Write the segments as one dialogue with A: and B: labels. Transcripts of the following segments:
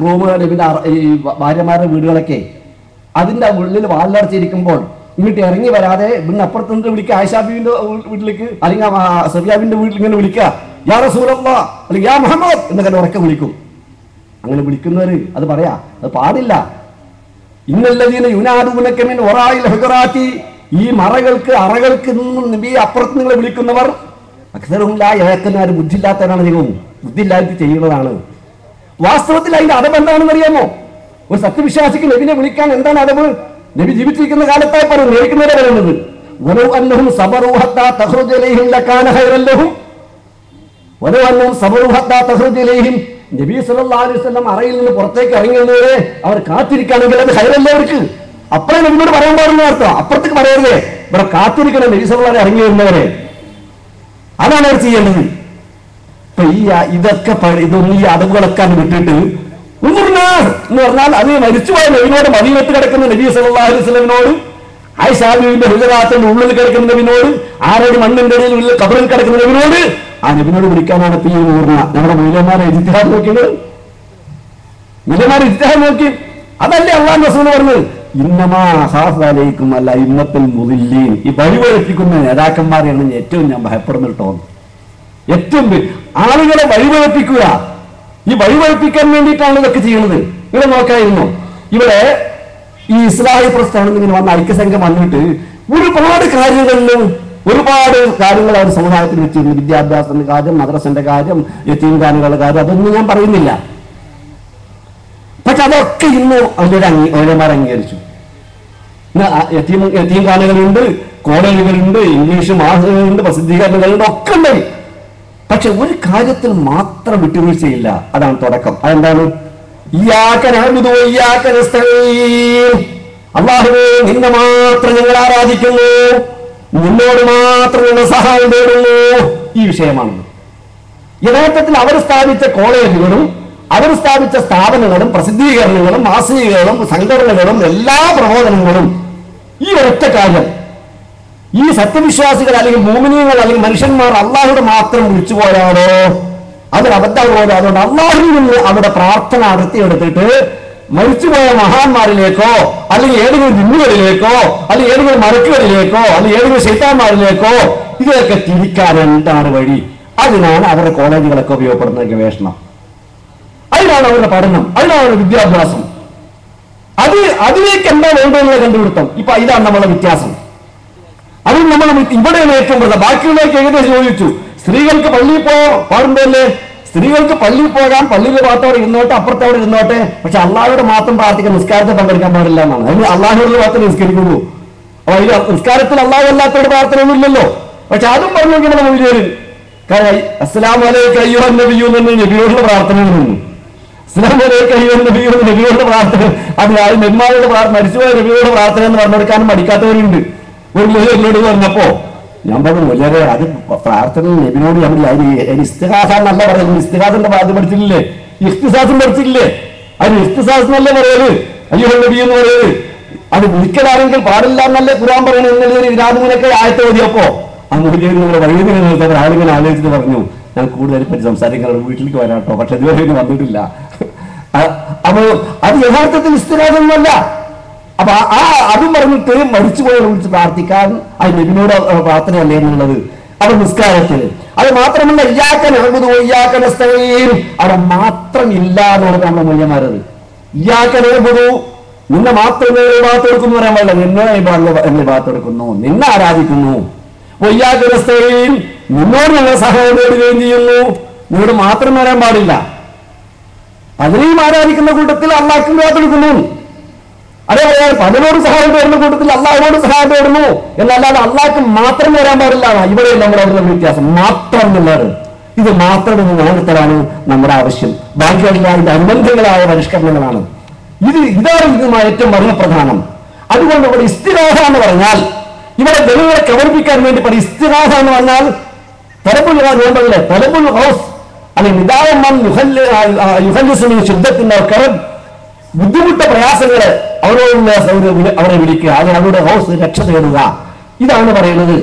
A: റൂമുകൾ പിന്നെ ഈ ഭാര്യമാരുടെ വീടുകളൊക്കെ അതിന്റെ ഉള്ളിൽ വാലിലടച്ചിരിക്കുമ്പോൾ ഇങ്ങോട്ട് ഇറങ്ങി വരാതെ ഇവിടുന്ന് അപ്പുറത്തുനിന്ന് വിളിക്കുക ആയിഷാബിന്റെ വീട്ടിലേക്ക് അല്ലെങ്കിൽ സബിയാബിന്റെ വീട്ടിൽ ഇങ്ങനെ വിളിക്കുക യാ റസൂലല്ലാ അല്ലെങ്കിൽ യാ മുഹമ്മദ് എന്നൊക്കെ ഉറക്കെ വിളിക്കും. അങ്ങനെ വിളിക്കുന്നവര് അത് പറയാ അത് പാടില്ല. ഇന്നല്ലതീന യുനാദുനക്കമിൻ ഒറായിൽ ഹുജറാത്തി ഈ മറകൾക്ക് അറകൾക്ക് നിന്നും നബി അപ്പുറത്ത് നിങ്ങളെ വിളിക്കുന്നവർ അക്സരവും ലാ ഏക്കന്മാർ ബുദ്ധിയില്ലാത്തവരാണ് നിങ്ങൾ ബുദ്ധില്ലാത്ത ചെയ്യുന്നതാണ്. വാസ്തവത്തിൽ അതിന്റെ അടവ് എന്താണെന്ന് അറിയാമോ? ഒരു സത്യവിശ്വാസിക്ക് നബിനെ വിളിക്കാൻ എന്താണ് അടവ് നബി ജീവിച്ചിരിക്കുന്ന കാലത്തായി പറയും നേരിക്കുന്നവരെ പറയുന്നത്. നബി അലൈഹി അറയിൽ നിന്ന് പുറത്തേക്ക് ഇറങ്ങുന്നവരെ അവർ കാത്തിരിക്കുകയാണെങ്കിൽ അത് ഹൈറല്ല അവർക്ക്? അപ്പഴേ നബിനോട് പറയാൻ പാടുന്ന അർത്ഥം. അപ്പുറത്തേക്ക് പറയരുതേ. ഇവിടെ കാത്തിരിക്കണം നബി അലൈഹി ഇറങ്ങി വരുന്നവരെ. അതാണ് അവർ ചെയ്യേണ്ടത്. ഇപ്പൊ ഈ ഇതൊക്കെ ഇതൊന്നും ഈ അടവുകളൊക്കെ വിട്ടിട്ട് എന്ന് പറഞ്ഞാൽ അത് മരിച്ചുപോയ നബിനോട് മദീനത്ത് കിടക്കുന്ന നബി സല്ലല്ലാഹു അലൈഹി ഷാബിന്റെ ഹൃദയത്തിന്റെ ഉള്ളിൽ കിടക്കുന്ന നബിനോട് ആരോട് മണ്ണിന്റെ ഇടയിൽ ഉള്ളിൽ കബറിൽ കിടക്കുന്ന നബിനോട് ആ നബിനോട് വിളിക്കാനാണ് പി പറഞ്ഞ നമ്മുടെ മൂലന്മാരെ ഇതിഹാസം നോക്കിയത്? മൂലന്മാരെ ഇതിഹാസം നോക്കി. അതല്ലേ അള്ളാഹ് റസൂൽ പറഞ്ഞത്? ഇന്നമാ ഹാഫലൈക്കും അല്ല ഇന്നത്തിൽ മുതില്ലേ ഈ വഴിവഴപ്പിക്കുന്ന നേതാക്കന്മാരെയാണ് ഏറ്റവും ഞാൻ ഭയപ്പെടുന്നിട്ടോ ഏറ്റവും ആളുകളെ വഴിപഴപ്പിക്കുക ഈ വഴിപഴപ്പിക്കാൻ വേണ്ടിയിട്ടാണ് ഇതൊക്കെ ചെയ്യുന്നത്. ഇവിടെ നോക്കായിരുന്നു. ഇവിടെ ഈ ഇസ്ലാഹി പ്രസ്ഥാനം ഇങ്ങനെ വന്ന ഐക്യസംഘം വന്നിട്ട് ഒരുപാട് കാര്യങ്ങളിലും ഒരുപാട് കാര്യങ്ങൾ അവർ സമുദായത്തിൽ വെച്ചിരുന്നു. വിദ്യാഭ്യാസത്തിന്റെ കാര്യം മദ്രസന്റെ കാര്യം യത്തീംഖാനുകളുടെ കാര്യം അതൊന്നും ഞാൻ പറയുന്നില്ല. പക്ഷെ അതൊക്കെ ഇന്ന് അവരുടെ അംഗീ അവരന്മാർ അംഗീകരിച്ചു. യത്തീംഖാനുകളുണ്ട് കോളേജുകളുണ്ട് ഇംഗ്ലീഷ് മാസികകളുണ്ട് പ്രസിദ്ധീകരണങ്ങളുണ്ട് ഒക്കെ ഉണ്ട്. പക്ഷെ ഒരു കാര്യത്തിൽ മാത്രം വിട്ടുവീഴ്ചയില്ല. അതാണ് തുടക്കം. അതെന്താണ്? അള്ളാഹുവേ നിന്നെ മാത്രം ഞങ്ങൾ ആരാധിക്കുന്നു. നിന്നോട് മാത്രം ഞങ്ങൾ സഹായം തേടുന്നു. ഈ വിഷയമാണ് യഥാർത്ഥത്തിൽ അവർ സ്ഥാപിച്ച കോളേജുകളും അവർ സ്ഥാപിച്ച സ്ഥാപനങ്ങളും പ്രസിദ്ധീകരണങ്ങളും മാസികകളും സംഘടനകളും എല്ലാ പ്രബോധനങ്ങളും ഈ ഒറ്റ കാര്യം ഈ സത്യവിശ്വാസികൾ അല്ലെങ്കിൽ മോമിനിയങ്ങൾ അല്ലെങ്കിൽ മനുഷ്യന്മാർ അള്ളാഹുടെ മാത്രം വിളിച്ചു പോയാലോ അതൊരു അബദ്ധം പോലെ അതുകൊണ്ട് അള്ളാഹുവിൽ അവരുടെ പ്രാർത്ഥന അടർത്തിയെടുത്തിട്ട് മരിച്ചുപോയ മഹാന്മാരിലേക്കോ അല്ലെങ്കിൽ ഏതെങ്കിലും ജിന്നുകളിലേക്കോ അല്ലെങ്കിൽ ഏതെങ്കിലും മരക്കുകളിലേക്കോ അല്ലെങ്കിൽ ഏതെങ്കിലും ശൈത്താന്മാരിലേക്കോ ഇതൊക്കെ തിരിക്കാൻ എന്താണ് വഴി? അതിനാണ് അവരുടെ കോളേജുകളൊക്കെ ഉപയോഗപ്പെടുന്ന ഗവേഷണം അതിനാണ് അവരുടെ പഠനം. അതിനാണ് അവരുടെ വിദ്യാഭ്യാസം. അത് അതിലേക്ക് എന്താ വേണ്ടതെന്നുള്ള കണ്ടുപിടുത്തം. ഇപ്പൊ ഇതാണ് നമ്മളെ വ്യത്യാസം. അത് നമ്മൾ ഇവിടെ ഏറ്റവും പ്രധാനം ബാക്കിയുള്ളവർക്ക് ഏകദേശം ചോദിച്ചു സ്ത്രീകൾക്ക് പള്ളിയിൽ പോകാൻ പാടുണ്ടല്ലേ? സ്ത്രീകൾക്ക് പള്ളിയിൽ പോകാൻ പള്ളിയിൽ ഭാഗത്തോടെ ഇരുന്നോട്ടെ അപ്പുറത്തോടെ ഇരുന്നോട്ടെ? പക്ഷെ അള്ളാഹോട് മാത്രം പ്രാർത്ഥിക്കാൻ നിസ്കാരത്തെ പങ്കെടുക്കാൻ പാടില്ല എന്നാണ്. അതിന് അള്ളാഹുവിനോട് മാത്രം നിസ്കരിക്കുള്ളൂ അപ്പൊ അതിൽ നിസ്കാരത്തിൽ അള്ളാഹു അല്ലാത്തവരുടെ പ്രാർത്ഥന ഒന്നുമില്ലല്ലോ പക്ഷെ അതും പറഞ്ഞു നോക്കിയാണ് നമ്മൾ വിചാരിക്കും കാരണം അസ്സലാം വലൈക്ക് അയ്യോ നബിയു എന്ന് നബിയോടുള്ള പ്രാർത്ഥന നിന്നു ഇസ്ലാം വലൈക്ക് അയ്യോ നബിയോട് നബിയോട് പ്രാർത്ഥന. അത് ആ നെന്മാരുടെ പ്രാർത്ഥന മരിച്ചുപോയ നബിയോട് പ്രാർത്ഥന എന്ന് പറഞ്ഞെടുക്കാനും മടിക്കാത്തവരുണ്ട്. ഒരു മുതൽ എന്നോട് പറഞ്ഞപ്പോ ഞാൻ പറഞ്ഞു വളരെ അത് പ്രാർത്ഥന നബിനോട് നമ്മൾ അതിന് പറയുന്നത്. ഇസ്തിഹാസിന്റെ ഭാഗത്ത് പഠിച്ചില്ലേ ഇഫ്തിസാസും പഠിച്ചില്ലേ അതിന് ഇഫ്തിസാസ് എന്നല്ലേ പറയൽ? അയ്യോ നബി എന്ന് പറയൽ. അത് വിളിക്കലാണെങ്കിൽ പാടില്ല എന്നല്ലേ കുറാൻ പറയണത് ഒരു വിരാമുനൊക്കെ ആയത്ത് ഓതിയപ്പോ മൂല്യം നിങ്ങളുടെ നിർത്താൻ ആളിങ്ങനെ ആലോചിച്ചിട്ട് പറഞ്ഞു ഞാൻ കൂടുതൽ പറ്റി സംസാരിക്കാൻ വീട്ടിലേക്ക് വരാട്ടോ. പക്ഷെ ഇതുവരെ വന്നിട്ടില്ല. അപ്പോ അത് യഥാർത്ഥത്തിൽ സ്ഥിരാതൊന്നുമല്ല അപ്പൊ ആ- അതും പറഞ്ഞിട്ട് മരിച്ചുപോയ വിളിച്ച് പ്രാർത്ഥിക്കാൻ അത് നബിനോട് പ്രാർത്ഥനയല്ലേ എന്നുള്ളത്. അത് നിസ്കാരത്തിൽ. അത് മാത്രമല്ല ഇയാക്കൻ അഹമ്മദ് ഇയാക്കൻ അവിടെ മാത്രം ഇല്ല എന്നാണ് നമ്മുടെ മൂല്യമാരത് ഇയാക്കൻ അഹമ്മദു നിന്നെ മാത്രം ഭാഗത്തെടുക്കുന്നു പറയാൻ പാടില്ല. നിന്നെ എന്നെ ഭാഗത്തെടുക്കുന്നു നിന്നെ ആരാധിക്കുന്നു. വയ്യാക്കരസ്ഥയും നിന്നോട് ഞങ്ങൾ സഹായം നേടുകയും ചെയ്യുന്നു. നിന്നോട് മാത്രം വരാൻ പാടില്ല. പലരെയും ആരാധിക്കുന്ന കൂട്ടത്തിൽ അള്ളാഹ്ക്കും ഭാഗത്തെടുക്കുന്നു അതേപോലെ പലരോട് സഹായം തേടുന്ന കൂട്ടത്തിൽ അള്ളാഹിനോട് സഹായം തേടുന്നു. എന്നല്ലാതെ അള്ളാഹ്ക്ക് മാത്രം വരാൻ പാടില്ല. ഇവിടെ നമ്മുടെ അവരുടെ വ്യത്യാസം. മാത്രം എന്നുള്ളത് ഇത് മാത്രം എന്ന് നിലനിർത്തലാണ് നമ്മുടെ ആവശ്യം. ബാക്കിയുള്ള ഇതിന്റെ അനുബന്ധങ്ങളായ പരിഷ്കരണങ്ങളാണ്. ഇത് ഇതാണ് ഇതുമായി ഏറ്റവും വളരെ പ്രധാനം അതുകൊണ്ട് ഇവിടെ ഇസ്തിരാഹ എന്ന് പറഞ്ഞാൽ ഇവിടെ ജനങ്ങളെ കബളിപ്പിക്കാൻ വേണ്ടി പറയും ഇസ്തിരാഹ എന്ന് പറഞ്ഞാൽ തലപ്പുൽ വേണ്ടതില്ലേ തലപ്പുൽ ഹൗസ്. അല്ലെങ്കിൽ യുഹല്ലിസിന് ശുദ്ധത്തിന്റെ കരം ബുദ്ധിമുട്ട പ്രയാസങ്ങൾ അവരോടുള്ള അവരെ വിളിക്കുക. അല്ലെങ്കിൽ അവരുടെ ഹൗസ് രക്ഷ തേടുക. ഇതാണ് പറയുന്നത്.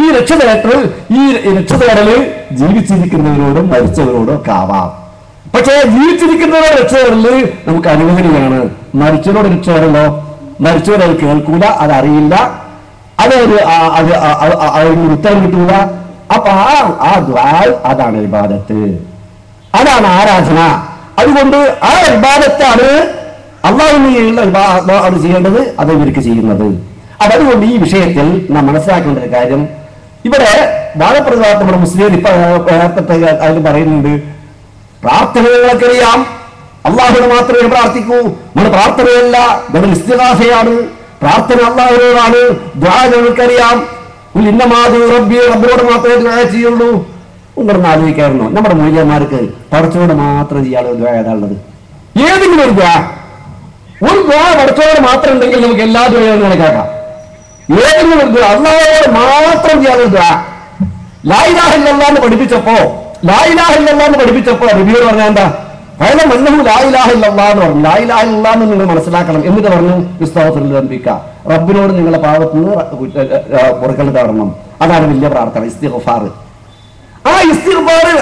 A: ഈ രക്ഷ തേട്ടൽ ഈ രക്ഷ തേടൽ ജീവിച്ചിരിക്കുന്നവരോടും മരിച്ചവരോടും ഒക്കെ ആവാം. പക്ഷേ ജീവിച്ചിരിക്കുന്നവരെ രക്ഷപ്പെടൽ നമുക്ക് അനുവദനീയമാണ്. മരിച്ചവരോട് രക്ഷപ്പെടലോ മരിച്ചവരെ അത് കേൾക്കൂല അതറിയില്ല അതൊരു അത് അതിനൊരു ഉത്തരം കിട്ടൂല. അപ്പൊ ആ ആ ദ്വാൽ അതാണ് വിവാദത്ത് അതാണ് ആരാധന. അതുകൊണ്ട് ആ ഇബാദത്താണ് അള്ളാഹുവിനുള്ള അത് ചെയ്യേണ്ടത് അത് ഇവർക്ക് ചെയ്യുന്നത്. അപ്പൊ അതുകൊണ്ട് ഈ വിഷയത്തിൽ നാം മനസ്സിലാക്കേണ്ട ഒരു കാര്യം ഇവിടെ വാദപ്രതിവാദം നമ്മുടെ മുസ്ലിം ഇപ്പൊ അതിൽ പറയുന്നുണ്ട്. പ്രാർത്ഥനകളൊക്കെ അറിയാം. അള്ളാഹുനെ മാത്രമേ പ്രാർത്ഥിക്കൂ. നമ്മുടെ പ്രാർത്ഥനയല്ല നമ്മുടെ ഇസ്തിഹാസയാണ് പ്രാർത്ഥന അള്ളാഹുവിനോടാണ് ദ്വാരങ്ങൾക്കറിയാം ഇന്നമാതി റബ്ബിയെ റബ്ബിനോട് മാത്രമേ ചെയ്യുള്ളൂ. ഉണ്ടെന്ന് ആലോചിക്കായിരുന്നു നമ്മുടെ മൂല്യന്മാർക്ക് പടച്ചോട് മാത്രം ചെയ്യാനുള്ള ദ്വാ ഏതാണുള്ളത്? ഏതെങ്കിലും ഒരു ദ്വാ ഒരു ദ്വാ പടച്ചോട് മാത്രം ഉണ്ടെങ്കിൽ നമുക്ക് എല്ലാ ദ്വയും കണക്കാക്കാം. ഏതെങ്കിലും ഒരു ദ്വാ അള്ളാഹോട് മാത്രം ചെയ്യാനുള്ള ദ്വാ ലായിലാഹില്ലെന്ന് പഠിപ്പിച്ചപ്പോ ലായിലാഹില്ലെന്ന് പഠിപ്പിച്ചപ്പോ റിവ്യൂ പറഞ്ഞ എന്താ? പല മന്നഹു ലായിലാഹില്ലെന്ന് പറഞ്ഞു. ലായിലാഹില്ലെന്ന് നിങ്ങൾ മനസ്സിലാക്കണം. എന്നിട്ട് പറഞ്ഞു വിസ്താവത്തിൽപ്പിക്ക റബ്ബിനോട് നിങ്ങളെ പാവത്തിന് പുറക്കൽ തരണം അതാണ് വലിയ പ്രാർത്ഥന ഇസ്തിഗ്ഫാർ. ആ ഇസ്തിർബാറ്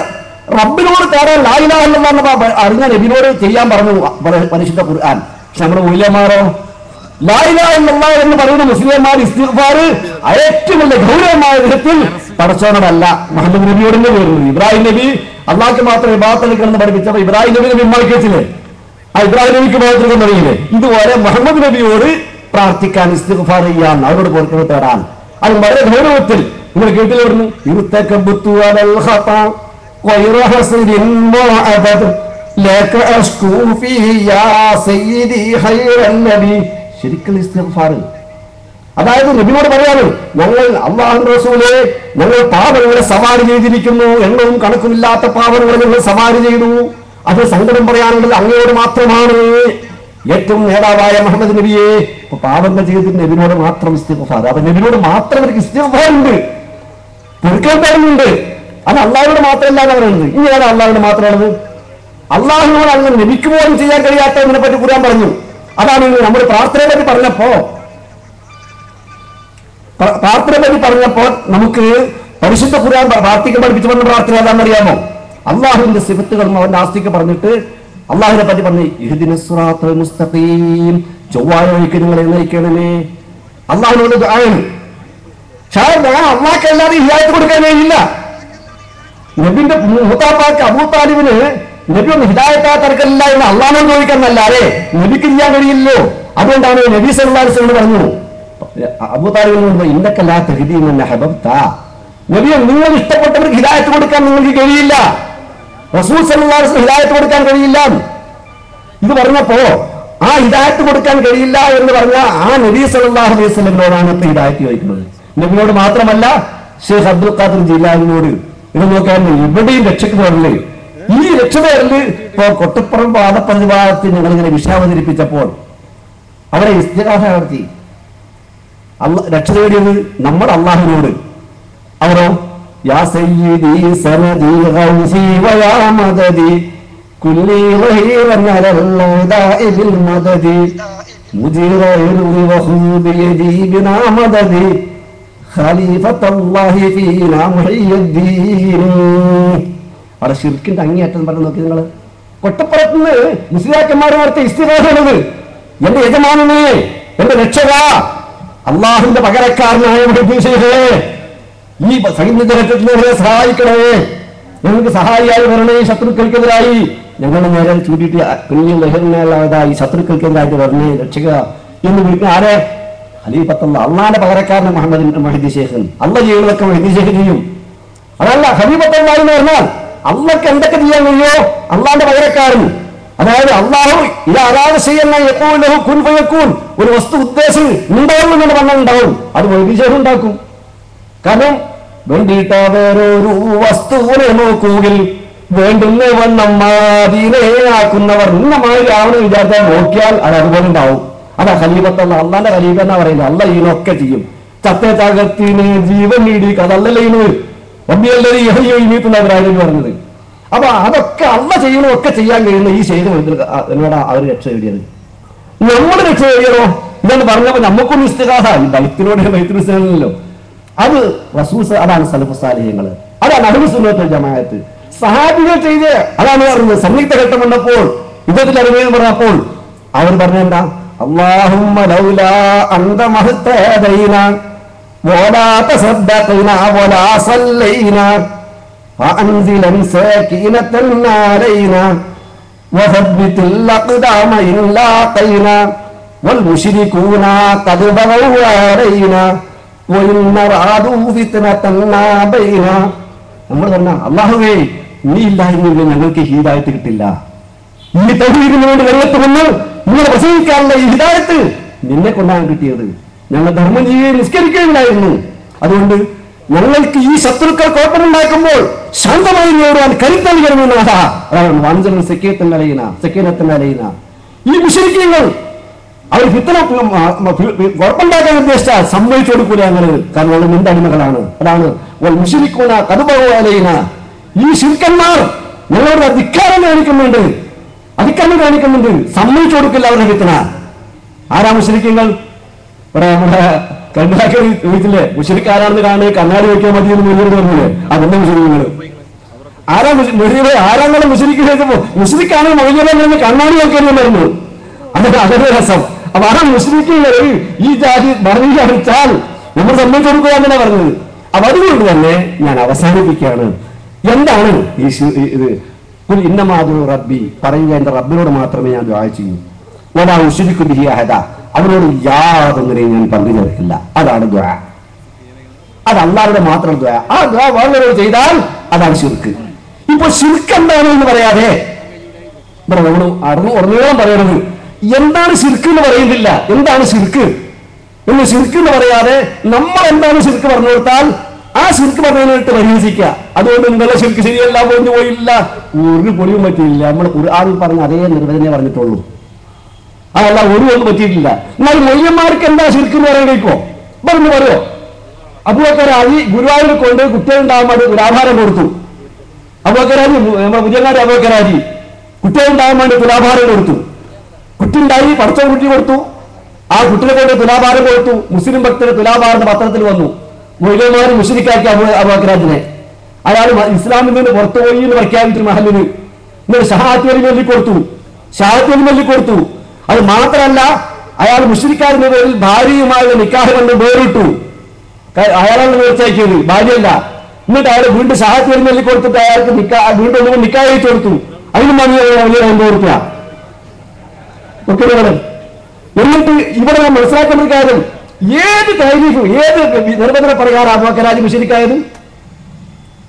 A: റബ്ബിനോട് തേടാൻ ലായിലാഹില്ലെന്ന് അറിഞ്ഞ നബിനോട് ചെയ്യാൻ പറഞ്ഞു പരിശുദ്ധ ഖുർആൻ. പക്ഷെ നമ്മുടെ മൂല്യന്മാരോ ലായിലാഹില്ല എന്ന് പറയുന്ന മുസ്ലിംമാർ ഇസ്തിഗ്ഫാർ ഏറ്റവും വലിയ ഗൗരവമായ വിധത്തിൽ പടച്ചോനോടല്ല മുഹമ്മദ് നബിയോട് തന്നെ ഇബ്രാഹിം നബി അള്ളാഹ്ക്ക് മാത്രം വിഭാഗത്തെടുക്കണമെന്ന് പഠിപ്പിച്ചപ്പോ ഇബ്രാഹിം നബി നബി വിമർശിച്ചില്ലേ ആ ഇബ്രാഹിം നബിക്ക് മാത്രം അറിയില്ലേ ഇതുപോലെ മുഹമ്മദ് നബിയോട് പ്രാർത്ഥിക്കാൻ ഇസ്തിഗ്ഫാർ ചെയ്യാൻ അവരോട് പോർക്കുന്നത് തേടാൻ. അത് വളരെ ഗൗരവത്തിൽ നിങ്ങൾ കേട്ടില്ല പറഞ്ഞു അതായത് നബിയോട് പറയാണ് ഞങ്ങൾ അള്ളാഹു ഞങ്ങൾ പാപങ്ങളെ സവാരി ചെയ്തിരിക്കുന്നു എണ്ണവും കണക്കുമില്ലാത്ത പാപങ്ങളെ ഞങ്ങൾ സവാരി ചെയ്തു. അത് സങ്കടം പറയാനുള്ളത് അങ്ങയോട് മാത്രമാണ്. ഏറ്റവും നേതാവായ മുഹമ്മദ് നബിയെ പാപങ്ങൾ ചെയ്തിട്ട് നബിനോട് മാത്രം ഇസ്തിഫാർ അപ്പൊ നബിനോട് മാത്രം അവർക്ക് ഇസ്തിഫാറുണ്ട് പൊറുക്കാൻ പറയുന്നുണ്ട് അത് അള്ളാഹുവിനോട് മാത്രമല്ല എന്ന് പറയുന്നത്. ഇനി ഏതാ അള്ളാഹുവിന് മാത്രമാണത് അള്ളാഹുവിനോട് അങ്ങ് പോലും ചെയ്യാൻ കഴിയാത്തതിനെ പറ്റി കുറയാൻ പറഞ്ഞു. അതാണ് നമ്മൾ പ്രാർത്ഥനയെ പറ്റി പറഞ്ഞപ്പോ. പ്ര- പ്രാർത്ഥനയെ പറ്റി പറഞ്ഞപ്പോ നമുക്ക് പരിശുദ്ധ പ്ര- പ്രാർത്ഥിക്കാൻ പഠിപ്പിച്ചു വന്ന പ്രാർത്ഥന ഏതാണെന്നറിയാമോ അള്ളാഹുവിന്റെ സിഫത്തുകൾ അവന്റെ ആസ്തിക്ക് പറഞ്ഞിട്ട് അള്ളാഹുവിനെ പറ്റി പറഞ്ഞു ചൊവ്വാഴ്ച വഴിക്ക് നിങ്ങളെ നയിക്കണമേ അള്ളാഹുവിനോട് ദുആയാണ്. പക്ഷേ ഞാൻ അള്ളാഹ്ക്ക് അല്ലാതെ കൊടുക്കാൻ കഴിയില്ല. നബിന്റെ മൂത്താപ്പാക്ക് അബൂ താലിബിന് നബി ഒന്ന് ഹിദായത്താ തർക്കമില്ല എന്ന് അള്ളാഹനോട് ചോദിക്കുന്നല്ലാതെ നബിക്ക് ചെയ്യാൻ കഴിയില്ലോ അതുകൊണ്ടാണ് നബി സല്ലാസ്ലോട് പറഞ്ഞു അബൂ താലിബിനോട് ഇന്നക്കല്ലാ തഹിദീൻ ഹബബ്ത നബിയെ നിങ്ങൾ ഇഷ്ടപ്പെട്ടവർക്ക് ഹിദായത്ത് കൊടുക്കാൻ നിങ്ങൾക്ക് കഴിയില്ല. റസൂൽ സല്ലാസ് ഹിദായത്ത് കൊടുക്കാൻ കഴിയില്ല. ഇത് പറഞ്ഞപ്പോ ആ ഹിദായത്ത് കൊടുക്കാൻ കഴിയില്ല എന്ന് പറഞ്ഞ ആ നബി സല്ലല്ലാഹു അലൈഹി സ്വലമിനോടാണ് ഇപ്പൊ ഹിദായത്ത് ചോദിക്കുന്നത്. നബിയോട് മാത്രമല്ല ഷെയ്ഖ് അബ്ദുൽ ഖാദർ ജിലാലിനോട് ഇവിടെ നോക്കായിരുന്നു ഇവിടെയും രക്ഷയ്ക്ക് ഈ രക്ഷ പേരിൽ ഇപ്പോൾ കൊട്ടപ്പുറം പാദപ്രതിഭാഗത്തിൽ ഞങ്ങൾ ഇങ്ങനെ വിഷയാവതരിപ്പിച്ചപ്പോൾ അവിടെ ഇസ്തിഹാസ നടത്തി. അല്ല രക്ഷ തേടിയത് നമ്മൾ അള്ളാഹിനോട് അവരോ യാ സയ്യിദി ഗൗസി വയാ മദദി മദദി മദദി ഖലീഫത്ത് അല്ലാഹി ഫീനാ മുഹയ്യദ്ദീൻ അവിടെ ഷിർക്കിന്റെ അങ്ങേയറ്റം പറഞ്ഞു നോക്കി നിങ്ങൾ കൊട്ടപ്പുറത്ത് നിന്ന് മുസ്ലിയാക്കന്മാർ നടത്തിയ എന്റെ യജമാനനെ എന്റെ രക്ഷക അള്ളാഹുവിന്റെ പകരക്കാരനായ ഈ സംയുദ്ധരത്തിൽ സഹായിക്കണേ. ഞങ്ങൾക്ക് സഹായിയായി വരണേ ശത്രുക്കൾക്കെതിരായി. ഞങ്ങളുടെ നേരം ചൂടിയിട്ട് കുഞ്ഞു ലഹറിനുള്ള ശത്രുക്കൾക്കെതിരായിട്ട് വരണേ രക്ഷക. എന്ന് വിളിക്കുന്ന ആരെ? ഖലീഫത്തുള്ള അള്ളാന്റെ പകരക്കാരൻ മുഹമ്മദ് മഹദി ശേഖൻ അള്ള ചെയ്യുന്നതൊക്കെ മഹദി ശേഖൻ ചെയ്യും. അതല്ല ഖലീഫത്തുള്ള എന്ന് പറഞ്ഞാൽ അള്ളക്ക് എന്തൊക്കെ ചെയ്യാൻ കഴിയോ അള്ളാന്റെ പകരക്കാരൻ. അതായത് അള്ളാഹു ഇത് അതാത് ചെയ്യുന്ന എപ്പോഴും കുൻ ഒരു വസ്തു ഉദ്ദേശം ഉണ്ടാവും എന്ന് പറഞ്ഞാൽ അത് മഹിദി ശേഖൻ ഉണ്ടാക്കും. കാരണം വേണ്ടിയിട്ടാ വേറൊരു വസ്തുവിനെ നോക്കൂകിൽ വേണ്ടുന്ന വണ്ണം മാതിരയാക്കുന്നവർ ഇന്നമായി ആവണം വിചാരിച്ചാൽ നോക്കിയാൽ അത് അതുപോലെ ഉണ്ടാവും. അതാ ഖലീഫത്തുള്ള അള്ളാന്റെ ഖലീഫ എന്നാ പറയുന്നത്. അല്ല ഇതിനൊക്കെ ചെയ്യും. ചത്തേ ചാകത്തിന് ജീവൻ നീടി അതല്ലല്ലോ ഇതിന് ഒബ്ബിയല്ലേ എന്ന് പറഞ്ഞത്. അപ്പൊ അതൊക്കെ അല്ല ചെയ്യണോ ഒക്കെ ചെയ്യാൻ കഴിയുന്ന ഈ ചെയ്ത് എന്നോട് അവർ രക്ഷ നേടിയത്. നമ്മൾ രക്ഷ നേടിയതോ? ഇതെന്ന് പറഞ്ഞപ്പോ നമുക്കൊന്നും ഇഷ്ടകാസ ഈ ബൈത്തിനോട് ബൈത്തിന് അത് റസൂസ് അതാണ് സലഫ് സാലിഹ്യങ്ങൾ അതാണ് അഹ്ലു ജമായത്ത് സഹാബികൾ ചെയ്ത്. അതാണ് പറഞ്ഞത്. സംയുക്ത ഘട്ടം വന്നപ്പോൾ യുദ്ധത്തിൽ അറിവ് പറഞ്ഞപ്പോൾ അവർ പറഞ്ഞെന്താ അള്ളാഹുമ്മ ലൗലാ അന്ത മഹത്തദൈന ولا تصدقنا ولا صلينا فأنزلا سكينة علينا وثبت الأقدام إن لاقينا والمشركون قد بغوا علينا وإن أرادوا فتنة بينا നമ്മൾ പറഞ്ഞ അള്ളാഹുവേ നീ ഇല്ലായിരുന്നെങ്കിൽ ഞങ്ങൾക്ക് ഹീദായത്ത് കിട്ടില്ല ഈ തൗഹീദിന് വേണ്ടി രംഗത്ത് വന്ന് നിങ്ങൾ പ്രസംഗിക്കാനുള്ള ഈ ഹിതായത്ത് നിന്നെ കൊണ്ടാണ് കിട്ടിയത്. ഞങ്ങൾ ധർമ്മം ചെയ്യുകയും നിസ്കരിക്കുകയുണ്ടായിരുന്നു. അതുകൊണ്ട് ഞങ്ങൾക്ക് ഈ ശത്രുക്കൾ കുഴപ്പമുണ്ടാക്കുമ്പോൾ ശാന്തമായി നേടുവാൻ കരുത്ത് നൽകണമെന്ന് അതാ അതാണ് വാഞ്ചന സെക്കേത്തൻ അലയിന സെക്കേനത്തൻ അലയിന. ഈ മുഷരിക്കങ്ങൾ അവർ ഫിത്തന കുഴപ്പമുണ്ടാക്കാൻ ഉദ്ദേശിച്ചാൽ സമ്മതിച്ചു കൊടുക്കൂല ഞങ്ങൾ കാരണം അവർ നിന്റെ അടിമകളാണ്. അതാണ് മുഷരിക്കൂന കടുപകലയിന ഈ ശിർക്കന്മാർ ഞങ്ങളുടെ അധികാരം കാണിക്കുന്നുണ്ട്. അതിക്രമം കാണിക്കുന്നുണ്ട്. സമ്മതിച്ചു കൊടുക്കില്ല അവരുടെ വിത്തന ആരാ മുഷരിക്കങ്ങൾ ഇവിടെ നമ്മുടെ കണ്ടാക്കി വീട്ടിലെ ആരാണെന്ന് കാണുക കണ്ണാടി വയ്ക്കാൻ മതി എന്ന് മുന്നോട്ട് പറഞ്ഞില്ലേ? അതെന്താ മുസ്ലിങ്ങൾ ആരാ മുഷരിക്ക് ആരാങ്ങളെ മുസ്ലിക്ക് കേൾക്കുമ്പോ മുഷരിക്കാണ് മൊഴിഞ്ഞ കണ്ണാടി വെക്കാനായിരുന്നു അതൊക്കെ അതൊരു രസം. അപ്പൊ ആ മുസ്ലിക്കുകൾ ഈ ജാതി പറഞ്ഞു കാണിച്ചാൽ നമ്മൾ സമ്മതിച്ചു കൊടുക്കുക എന്നാണ് പറഞ്ഞത്. അപ്പൊ അതുകൊണ്ട് തന്നെ ഞാൻ അവസാനിപ്പിക്കുകയാണ്. എന്താണ് ഈ ഇത്? കുൽ ഇന്നമാതു റബ്ബി. പറയുക എന്റെ റബ്ബിനോട് മാത്രമേ ഞാൻ ദ്വാ ചെയ്യൂ ഒരാ ഉഷിരിക്കു ബിഹി അഹദ. അവനോട് യാതൊന്നിനെയും ഞാൻ പങ്കു ചേർക്കില്ല. അതാണ് ദ്വാ അത് അള്ളാഹുടെ മാത്രം ദ്വാ ആ ദ്വാ വേറൊരു ചെയ്താൽ അതാണ് ശിർക്ക്. ഇപ്പൊ ശിർക്ക് എന്താണ് എന്ന് പറയാതെ? അടങ്ങ് ഉടനീളം പറയണത് എന്താണ് ശിർക്ക് എന്ന് പറയുന്നില്ല. എന്താണ് ശിർക്ക്? എന്ന് ശിർക്ക് എന്ന് പറയാതെ നമ്മൾ എന്താണ് ശിർക്ക് പറഞ്ഞു കൊടുത്താൽ ആ ശിർക്ക് പറഞ്ഞതിനായിട്ട് പരിഹസിക്കുക. അതുകൊണ്ട് നിങ്ങളുടെ ശിർക്ക് ശരിയല്ല പോയി പോയില്ല. ഒരു പൊടിയും പറ്റിയില്ല. നമ്മൾ ഖുർആൻ പറഞ്ഞ അതേ നിർവചനേ പറഞ്ഞിട്ടുള്ളൂ. അതല്ല ഒരു ഒന്നും പറ്റിയിട്ടില്ല. എന്നാൽ മൊയ്യന്മാർക്ക് എന്താ എന്ന് പറയാൻ കഴിക്കോ പറഞ്ഞു പറയോ? അബൂബക്കറാജി ഗുരുവായൂർ കൊണ്ട് കുട്ടികളുണ്ടാകാൻ വേണ്ടി തുലാഭാരം കൊടുത്തു. അബുബക്കരാജി നമ്മുടെ ഭുജങ്ങാരി അബുബക്കരാജി കുട്ടികളുണ്ടാകാൻ വേണ്ടി തുലാഭാരം കൊടുത്തു. കുട്ടി ഉണ്ടായി പഠിച്ച കുട്ടി കൊടുത്തു. ആ കുട്ടിനെ കൊണ്ട് തുലാഭാരം കൊടുത്തു. മുസ്ലിം ഭക്തന് തുലാഭാരം പത്രത്തിൽ വന്നു. മൊയ്യന്മാർ മുസ്ലിക്കാക്കി അബൂ അബൂബക്കറാജിനെ അയാൾ ഇസ്ലാമിൽ നിന്ന് പുറത്തു പോയി എന്ന് പ്രഖ്യാപിച്ചു മഹലിന് എന്നിട്ട് ഷഹാത്ത് വലി കൊടുത്തു. ഷഹാത്ത് വലി കൊടുത്തു. അത് മാത്രമല്ല അയാൾ മുസ്ലിക്കാരന്റെ പേരിൽ ഭാര്യയുമായി നിക്കാഹ് കണ്ട് വേറിട്ടു. അയാളാണ് നേർച്ചയാക്കിയത് ഭാര്യയല്ല. എന്നിട്ട് അയാൾ വീണ്ടും ഷഹാത്ത് വലി വെല്ലി കൊടുത്തിട്ട് അയാൾക്ക് നിക്കാ വീണ്ടും നിക്കാഹ് അയച്ചു കൊടുത്തു. അതിനും വലിയ ഇവിടെ. എന്നിട്ട് ഇവിടെ നാം മനസ്സിലാക്കേണ്ട കാര്യം. ഏത് തൈരീഫും ഏത് നിർബന്ധന പ്രകാരം അബോക്കരാജ് മുഷരിക്കായത്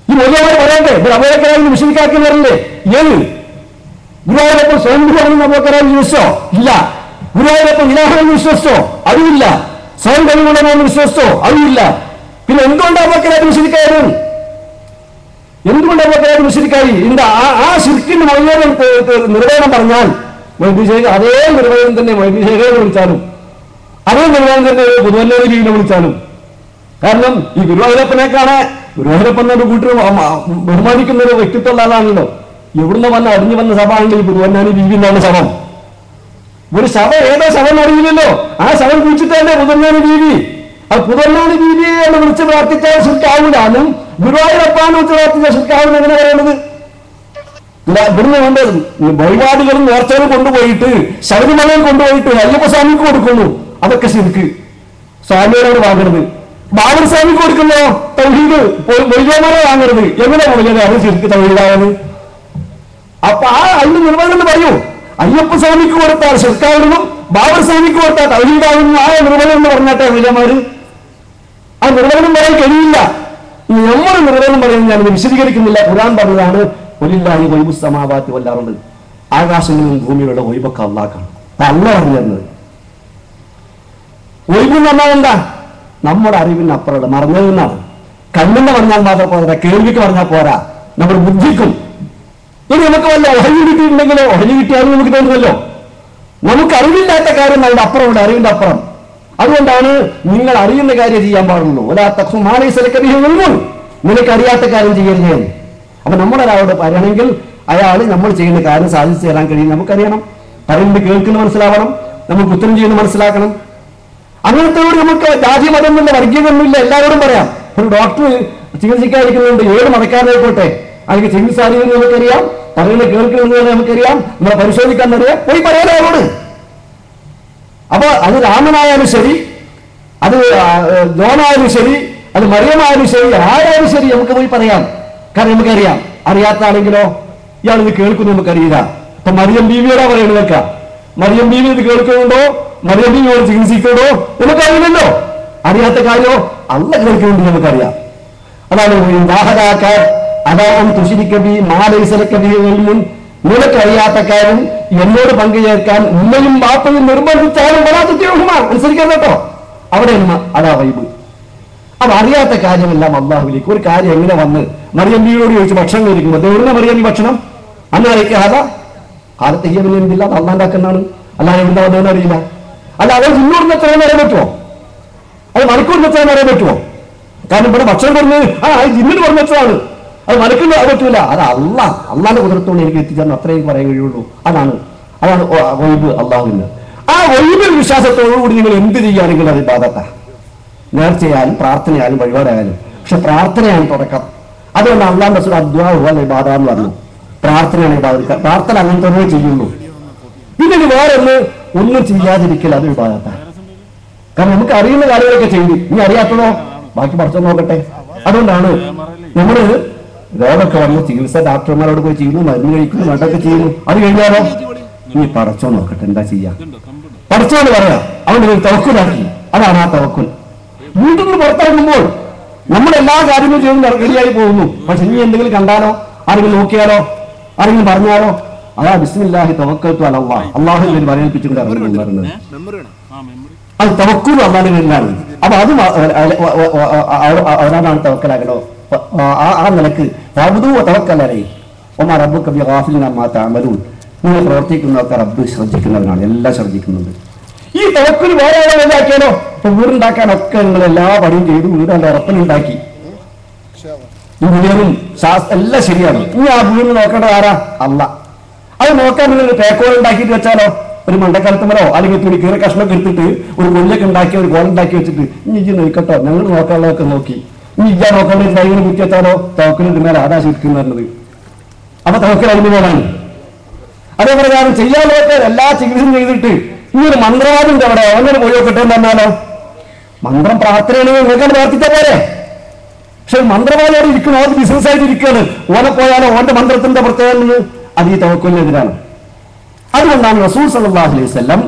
A: ഈ മൊഴിയായി പറയണ്ടേ? ഇവിടെ അബോക്കരാജ് വിശദിക്കാക്കി വരണ്ടേ ഏത് ഗുരുവായൂരപ്പം സ്വയം ഗുരുവാണെന്ന് അബോക്കരാജ് വിശ്വസിച്ചോ? ഇല്ല. ഗുരുവായൂരപ്പം ഇലാഹമെന്ന് വിശ്വസിച്ചോ? അതുമില്ല. സ്വയം കഴിവുള്ളതെന്ന് വിശ്വസിച്ചോ? അതുമില്ല. പിന്നെ എന്തുകൊണ്ട് അബോക്കരാജ് മുഷരിക്കായത് എന്തുകൊണ്ട് അബോക്കരാജ് വിശദിക്കായി എന്താ ആ ശിർക്കിന്റെ മൊഴിയുടെ നിർവഹണം പറഞ്ഞാൽ വൈദ്യശേഖർ അതേ നിർവഹണം തന്നെ വൈദ്യശേഖരനെ വിളിച്ചാലും അതേ നിർവഹണം തന്നെ പുതുവല്ലൂർ ജീവിനെ വിളിച്ചാലും. കാരണം ഈ ഗുരുവായൂരപ്പനെ ഗുരുവായൂരപ്പൻ എന്ന കൂട്ടി ബഹുമാനിക്കുന്ന ഒരു വ്യക്തിത്വമുള്ള ആളാണല്ലോ എവിടുന്ന് വന്ന് അറിഞ്ഞു വന്ന സഭ ആണല്ലോ ഈ ബീവി എന്നാണ് ശവം. ഒരു ശവ ഏതോ ശവം അറിയില്ലല്ലോ. ആ ശവം കുഴിച്ചിട്ടല്ലേ പുതന്നാനി ബീവി. ആ പുതന്നാനി ബീവിയെ എന്ന് വിളിച്ച് പ്രാർത്ഥിച്ചാൽ അതും ഗുരുവായൂരപ്പാന്ന് വിളിച്ച് പ്രാർത്ഥിച്ചാൽ ശുൽക്കാവില്ല എങ്ങനെ പറയുന്നത് ഇവിടുന്ന് കൊണ്ട് വഴിപാടുകളും നേർച്ചകളും കൊണ്ടുപോയിട്ട് ശബരിമലയിൽ കൊണ്ടുപോയിട്ട് അയ്യപ്പസ്വാമിക്ക് കൊടുക്കുന്നു. അതൊക്കെ ശരിക്ക് സ്വാമിയോട് വാങ്ങരുത് ബാബർ സ്വാമി കൊടുക്കുന്ന തൗഹീദ് മൊയ്തോമാരെ വാങ്ങരുത്. എങ്ങനെ മൊയ്യത് അവർ ശരിക്ക് തൗഹീദായത്? അപ്പൊ ആ അതിന് നിർവഹണം പറയൂ. അയ്യപ്പ സ്വാമിക്ക് കൊടുത്താൽ ശിർക്കാവുന്നു ബാബർ സ്വാമിക്ക് കൊടുത്താൽ തൗഹീദാവുന്നു ആ നിർവഹണം എന്ന് പറഞ്ഞാട്ടെ മൊയ്തമാര് ആ നിർവഹണം പറയാൻ കഴിയില്ല. നമ്മൾ നിർവഹണം പറയുന്നത് ഞാൻ വിശദീകരിക്കുന്നില്ല. ഖുർആൻ പറഞ്ഞതാണ് ഒലില്ലാഹി വൈബു സമാവാത്തി വല്ലാറുണ്ട് ആകാശങ്ങളും ഭൂമിയുടെ വൈബൊക്കെ അള്ളാക്കാണ് അല്ല പറഞ്ഞു തരുന്നത് ഒഴിവ് എന്ന് പറഞ്ഞാൽ എന്താ? നമ്മുടെ അറിവിന് അപ്പുറമുള്ള മറന്നതിൽ നിന്നാണ് കണ്ണിന് പറഞ്ഞാൽ മാത്രം പോരാ കേൾവിക്ക് പറഞ്ഞാൽ പോരാ. നമ്മുടെ ബുദ്ധിക്കും. ഇനി നമുക്ക് വല്ല ഒഴിഞ്ഞു കിട്ടിയിട്ടുണ്ടെങ്കിലോ ഒഴിഞ്ഞു കിട്ടിയാലും നമുക്ക് തോന്നുമല്ലോ. നമുക്ക് അറിവില്ലാത്ത കാര്യം നമ്മുടെ അപ്പുറമുണ്ട് അറിവിന്റെ അപ്പുറം. അതുകൊണ്ടാണ് നിങ്ങൾ അറിയുന്ന കാര്യം ചെയ്യാൻ പാടുള്ളൂ. ഒരാ തക്സുമാനേ സ്ഥലക്കറിയുന്നു നിനക്ക് അറിയാത്ത കാര്യം ചെയ്യരുത്. അപ്പൊ നമ്മളൊരാളോട് പറയണമെങ്കിൽ അയാൾ നമ്മൾ ചെയ്യുന്ന കാര്യം സാധിച്ചു തരാൻ കഴിയും നമുക്കറിയണം. പറയുന്നത് കേൾക്കുന്ന മനസ്സിലാവണം. നമുക്ക് ഉത്തരം ചെയ്യുന്ന മനസ്സിലാക്കണം. അങ്ങനത്തെയോട് നമുക്ക് ജാതി എന്ന വർഗീയമൊന്നുമില്ല എല്ലാവരോടും പറയാം. ഒരു ഡോക്ടർ ചികിത്സിക്കാതിരിക്കുന്നുണ്ട് ഏത് മതക്കാരായിക്കോട്ടെ അല്ലെങ്കിൽ ചികിത്സ അറിയുന്നത് നമുക്കറിയാം. പറയുന്നത് കേൾക്കുന്നത് നമുക്കറിയാം. നമ്മളെ പരിശോധിക്കാൻ അറിയാം പോയി പറയാനോ അവരോട്. അപ്പൊ അത് രാമനായാലും ശരി അത് ആ, ജോനായാലും ശരി അത് മറിയമായാലും ശരി ആരായാലും ശരി നമുക്ക് പോയി പറയാം. കാരണം നമുക്കറിയാം. അറിയാത്ത ആണെങ്കിലോ ഇയാൾ ഇത് കേൾക്കുന്നു നമുക്കറിയില്ല. അപ്പൊ മറിയം ബീവിയോടാ പറയുന്നത് വെക്കാം മറിയം ബീവി ഇത് കേൾക്കുന്നുണ്ടോ? മറിയം ചികിത്സിക്കണോ നമുക്ക് നമുക്കറിയില്ലല്ലോ. അറിയാത്ത കാര്യമോ? അല്ല കേൾക്കുന്നുണ്ട് നമുക്കറിയാം. അതാണ് വാഹനാക്കാൻ അതാവും തുഷിരിക്കബി മാലൈസലക്കബി മുൻ നിനക്കറിയാത്ത കാര്യം എന്നോട് പങ്കുചേർക്കാൻ ഉമ്മയും ബാപ്പയും നിർബന്ധിച്ചാലും വരാത്തുമാ അനുസരിക്കാൻ കേട്ടോ. അവിടെ അതാ വൈബ്. അപ്പൊ അറിയാത്ത കാര്യമെല്ലാം അള്ളാഹുലേക്ക് ഒരു കാര്യം എങ്ങനെ വന്ന് മറിയം ചോദിച്ച് ഭക്ഷണം കഴിക്കുമ്പോൾ എവിടെ മറിയം ഈ ഭക്ഷണം. അന്ന് അറിയിക്കാതെ. അല്ലാണ്ടാക്കുന്നതാണ് അല്ലാതെ എന്താ അറിയില്ല. അല്ല അവർ ഇന്നൂറിന് എത്ര എന്ന് അറിയാൻ പറ്റുമോ? അത് മണിക്കൂറിന് എത്ര എന്ന് അറിയാൻ പറ്റുമോ? കാരണം ഇവിടെ ഭക്ഷണം പറഞ്ഞു ആ ഇന്നിന് പറഞ്ഞ എത്രയാണ് അത് മലക്കുന്ന പറ്റൂല. അത് അല്ല അള്ളാന്റെ കുതിരത്തോണ്ട് എനിക്ക് എത്തിച്ചാൽ അത്രയും പറയാൻ കഴിയുള്ളൂ. അതാണ് അതാണ് വൈബ് അള്ളാഹുവിന്. ആ വൈബിൽ വിശ്വാസത്തോടുകൂടി നിങ്ങൾ എന്ത് ചെയ്യുകയാണെങ്കിൽ അത് ബാധത്ത നേർച്ചയായാലും പ്രാർത്ഥനയായാലും വഴിപാടായാലും. പക്ഷെ പ്രാർത്ഥനയാണ് തുടക്കം. അതുകൊണ്ട് അള്ളാഹ് റസൂൽ അദ്വാഹുവൽ ബാധ എന്ന് പറഞ്ഞു. പ്രാർത്ഥനയാണ് പ്രാർത്ഥന അങ്ങനെ തന്നെ ചെയ്യുള്ളൂ. ഇതിന് വേറെ ഒന്ന് ചെയ്യാതിരിക്കൽ അത് ഇബാദത്താണ്. കാരണം നമുക്ക് അറിയുന്ന കാര്യങ്ങളൊക്കെ ചെയ്തു. നീ അറിയാത്തതോ? ബാക്കി പഠിച്ചു നോക്കട്ടെ. അതുകൊണ്ടാണ് നമ്മൾ രോഗമൊക്കെ വന്ന് ചികിത്സ ഡോക്ടർമാരോട് പോയി ചെയ്യുന്നു മരുന്ന് കഴിക്കുന്നു വേണ്ടൊക്കെ ചെയ്യുന്നു. അത് കഴിഞ്ഞാലോ? നീ പടച്ചോ നോക്കട്ടെ എന്താ ചെയ്യാ? പടച്ചോന്ന് പറയാ. അതുകൊണ്ട് ഒരു തവക്കുലാക്കി അതാണ് ആ തവക്കുൽ. നിന്ന് പുറത്തിറങ്ങുമ്പോൾ നമ്മൾ എല്ലാ കാര്യങ്ങളും ചെയ്ത് റെഡിയായി പോകുന്നു. പക്ഷെ നീ എന്തെങ്കിലും കണ്ടാലോ? ആരെങ്കിലും നോക്കിയാലോ? ആരെങ്കിലും പറഞ്ഞാലോ? അതാ ബിസ്മില്ലാഹി തവക്കത്തു അലല്ലാ അള്ളാഹു. ഒരു വരവേൽപ്പിച്ചുകൊണ്ട് ഇറങ്ങി വരുന്നത് അത് തവക്കൂൽ അള്ളാന്റെ പേരിലാണ് അപ്പൊ അത് അവരാണ് തവക്കലാകണോ ആ നിലയ്ക്ക് ഫഅബ്ദു തവക്കലേ ഒമാ റബ്ബു കബി ഗാഫിലിൻ അമ്മാ തഅമലൂൻ. നിങ്ങൾ പ്രവർത്തിക്കുന്നതൊക്കെ റബ്ബ് ശ്രദ്ധിക്കുന്നവനാണ് എല്ലാം ശ്രദ്ധിക്കുന്നുണ്ട്. ഈ തവക്കുൽ വേറെ ഉണ്ടാക്കിയാലോ ഇപ്പൊ വീടുണ്ടാക്കാനൊക്കെ നിങ്ങൾ എല്ലാ പണിയും ചെയ്തു വീട് നല്ല എല്ലാം ശരിയാണ്. ഇനി ആ വീട് നോക്കേണ്ടത് ആരാ? അല്ല അത് നോക്കാൻ നിങ്ങൾ പേക്കോൾ ഉണ്ടാക്കിയിട്ട് വെച്ചാലോ? ഒരു മണ്ടക്കലത്തുമലോ അല്ലെങ്കിൽ തുണി കീറ കഷ്ണമൊക്കെ എടുത്തിട്ട് ഒരു മുല്ലൊക്കെ ഉണ്ടാക്കി ഒരു ഗോൾ ഉണ്ടാക്കി വെച്ചിട്ട് ഇനി ഇജ്ജ് നോക്കട്ടോ ഞങ്ങൾ നോക്കാനുള്ളതൊക്കെ നോക്കി. ഇനി ഇജ്ജാ നോക്കാൻ ഒരു ഡ്രൈവിന് കുത്തി വെച്ചാലോ തവക്കലിന്റെ മേലെ അതാ ശരിക്കും വരുന്നത് അപ്പൊ തോക്കൽ അതിന് മേലാണ് അതേ പ്രകാരം നോക്കാൻ എല്ലാ ചികിത്സയും ചെയ്തിട്ട് ഈ ഒരു മന്ത്രവാദിന്റെ അവിടെ. അവനൊരു എന്ന് പറഞ്ഞാലോ? മന്ത്രം പ്രാർത്ഥനയാണെങ്കിൽ നിങ്ങൾക്കാണ് പ്രാർത്ഥിച്ചാൽ പോരെ. പക്ഷെ മന്ത്രവാദിയോട് ഇരിക്കണം അത് ബിസിനസ് ആയിട്ട് ഇരിക്കുകയാണ്. ഓനെ പോയാലോ? ഓന്റെ മന്ത്രത്തിന്റെ പ്രത്യേകത അത് ഈ തവക്കലിനെതിരാണ്. അതുകൊണ്ടാണ് റസൂൽ സല്ലല്ലാഹു അലൈഹി വസല്ലം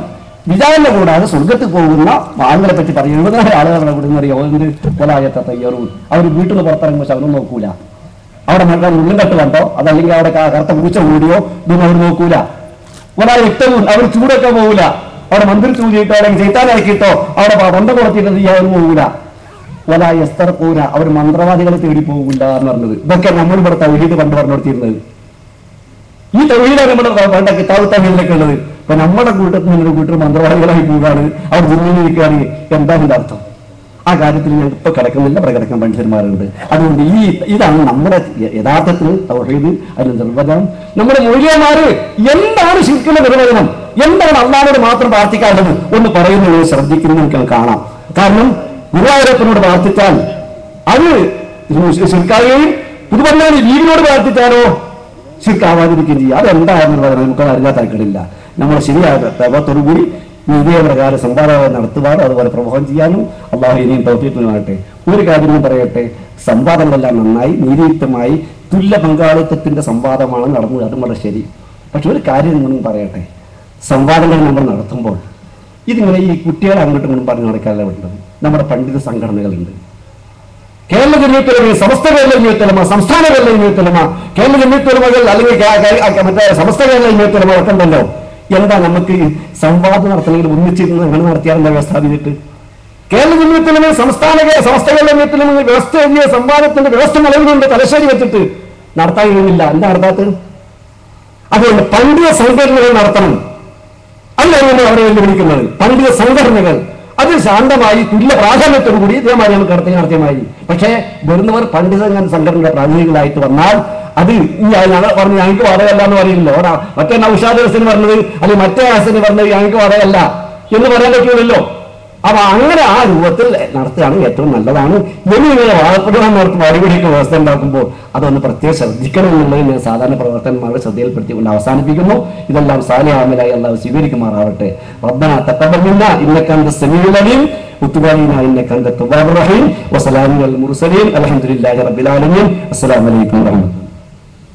A: വിചാരണ കൂടാതെ സ്വർഗത്തിൽ പോകുന്ന ആളുകളെ പറ്റി പറയുന്നത്. ആളുകളെ കൂടെ അറിയാം എന്ത് കൊലായത്തെ തയ്യാറും അവർ വീട്ടിൽ നിന്ന് പുറത്തിറങ്ങുമ്പോൾ അവരും നോക്കൂല. അവിടെ മഴ മുള്ളും കട്ട് കണ്ടോ? അതല്ലെങ്കിൽ അവിടെ കറുത്ത പൂച്ച കൂടിയോ? ഇതൊന്നും അവർ നോക്കൂല. ഒരാ രക്തവും അവർ ചൂടൊക്കെ പോകൂല അവിടെ മന്ത്രി ചൂടിയിട്ടോ അല്ലെങ്കിൽ ചെയ്ത്താനാക്കിയിട്ടോ അവിടെ തൊണ്ട കൊടുത്തിട്ട് ചെയ്യാൻ പോകൂല വലായ എസ്തർ കൂര അവർ മന്ത്രവാദികളെ തേടി പോകില്ല എന്ന് പറഞ്ഞത്. ഇതൊക്കെ നമ്മൾ ഇവിടെ തൗഹീദ് കണ്ടു പറഞ്ഞു കൊടുത്തിരുന്നത് ഈ തൊഴിലാണ് നമ്മുടെ വേണ്ട കിതാബ് തമിഴിലൊക്കെ ഉള്ളത്. ഇപ്പൊ നമ്മുടെ കൂട്ടത്തിൽ നിന്നൊരു കൂട്ടർ മന്ത്രവാദികളായി പോവുകയാണ്. അവർ ഭൂമിയിലിരിക്കുകയാണ് എന്താ ഇതിന്റെ അർത്ഥം? ആ കാര്യത്തിൽ ഞാൻ ഇപ്പൊ കിടക്കുന്നില്ല പ്രകടക്കാൻ പണ്ഡിതന്മാരുണ്ട്. അതുകൊണ്ട് ഈ ഇതാണ് നമ്മുടെ യഥാർത്ഥത്തിൽ തൗഹീദ് അതിന് നിർവചനം. നമ്മുടെ മൂല്യന്മാര് എന്താണ് ശരിക്കുള്ള നിർവചനം? എന്താണ് അള്ളാഹോട് മാത്രം പ്രാർത്ഥിക്കാറുള്ളത് ഒന്ന് പറയുന്നത് ശ്രദ്ധിക്കുന്നത് നിങ്ങൾക്ക് കാണാം. കാരണം ഗുരുവായൂരപ്പനോട് പ്രാർത്ഥിച്ചാൽ അത് ശിൽക്കാരെയും പുതുപണ്ണാണ് വീടിനോട് പ്രാർത്ഥിച്ചാലോ? ശിർക്കാവാതിരിക്കുകയും ചെയ്യുക അതെന്താണെന്നുള്ളത് നമുക്ക് അറിയാൻ താല്പര്യമില്ല നമ്മൾ ശരിയായ തവത്തോടുകൂടി വിധേയപ്രകാരം സമ്പാദനം നടത്തുവാനും അതുപോലെ പ്രമോഹം ചെയ്യാനും അള്ളാഹു ഇനിയും തൗഫീഖിനുമാകട്ടെ ഒരു കാര്യം പറയട്ടെ. സംവാദങ്ങളെല്ലാം നന്നായി നീതിയുക്തമായി തുല്യ പങ്കാളിത്തത്തിന്റെ സംവാദമാണ് നടന്നത്. അതും വളരെ ശരി. പക്ഷെ ഒരു കാര്യം നിങ്ങളും പറയട്ടെ. സംവാദങ്ങൾ നമ്മൾ നടത്തുമ്പോൾ ഇതിങ്ങനെ ഈ കുട്ടികളെ അങ്ങോട്ടും ഇങ്ങോട്ടും പറഞ്ഞു വേണ്ടത് നമ്മുടെ പണ്ഡിത സംഘടനകളുണ്ട്. കേരള ജന്മിത്തൊലമ സമസ്ത കേരള ജന്മിത്തൊലമ സംസ്ഥാന കേരള ജന്മിത്തൊലമ കേരള ജന്മിത്തൊലമകൾ അല്ലെങ്കിൽ മറ്റേ സമസ്ത കേരള ജന്മിത്തൊലമ ഒക്കെ ഉണ്ടല്ലോ എന്താ നമുക്ക് സംവാദം നടത്തണമെങ്കിൽ ഒന്നിച്ചിരുന്ന് നിങ്ങൾ നടത്തിയാൽ എന്താ വ്യവസ്ഥ ചെയ്തിട്ട് കേരള ജന്മിത്തൊലമ സംസ്ഥാന സമസ്ത കേരള ജന്മിത്തൊലമ വ്യവസ്ഥ എഴുതിയ സംവാദത്തിന്റെ വ്യവസ്ഥ നിലവിലുണ്ട് തലശ്ശേരി വെച്ചിട്ട്. നടത്താൻ കഴിയുന്നില്ല. എന്താ നടത്താത്തത്? അതുകൊണ്ട് പണ്ഡിത സംഘടനകൾ നടത്തണം. അല്ല നമ്മൾ അവരെ വെല്ലുവിളിക്കുന്നത്. പണ്ഡിത സംഘടനകൾ അത് ശാന്തമായി തുല്യ പ്രാധാന്യത്തോടു കൂടി ഇതേമാതിരി നമുക്ക് നടത്തി നടത്തിയമായി പക്ഷേ വരുന്നവർ പണ്ഡിത സംഘടനയുടെ പ്രാതിനിധികളായിട്ട് വന്നാൽ അത് ഈ ഞങ്ങൾ പറഞ്ഞു ഞങ്ങൾക്ക് വാടകയല്ല എന്ന് പറയില്ലല്ലോ മറ്റേ നൌഷാദ് ഹസന് പറഞ്ഞത് അല്ലെങ്കിൽ മറ്റേ ഹസന് പറഞ്ഞത് ഞങ്ങൾക്ക് വാടകയല്ല എന്ന് പറയാൻ പറ്റൂലല്ലോ അപ്പൊ അങ്ങനെ ആ രൂപത്തിൽ നടത്തുകയാണെങ്കിൽ ഏറ്റവും നല്ലതാണ്. ഇങ്ങനെ വാഴപ്പെടുവാൻ നടത്തി മറുപടിയൊക്കെ വ്യവസ്ഥ ഉണ്ടാക്കുമ്പോൾ അതൊന്ന് പ്രത്യേകം ശ്രദ്ധിക്കണം എന്നുള്ളത് ഞാൻ സാധാരണ പ്രവർത്തനന്മാരുടെ ശ്രദ്ധയിൽപ്പെടുത്തിക്കൊണ്ട് അവസാനിപ്പിക്കുന്നു. ഇതെല്ലാം സാലിയാമിലായി എല്ലാം സ്വീകരിക്കുമാറാവട്ടെ. റബ്ബന തക്കബില്ല ഇന്നക്കന്ത സെമിയിലറിയും ഉത്തുബാലിന ഇന്നക്കന്ത തുബാബ് റഹീം വസലാമി അൽ മുർസലീം അലഹമുല്ലാഹി റബിലാലമീൻ അസ്സലാമലൈക്കും വറഹമത്തുള്ളാഹി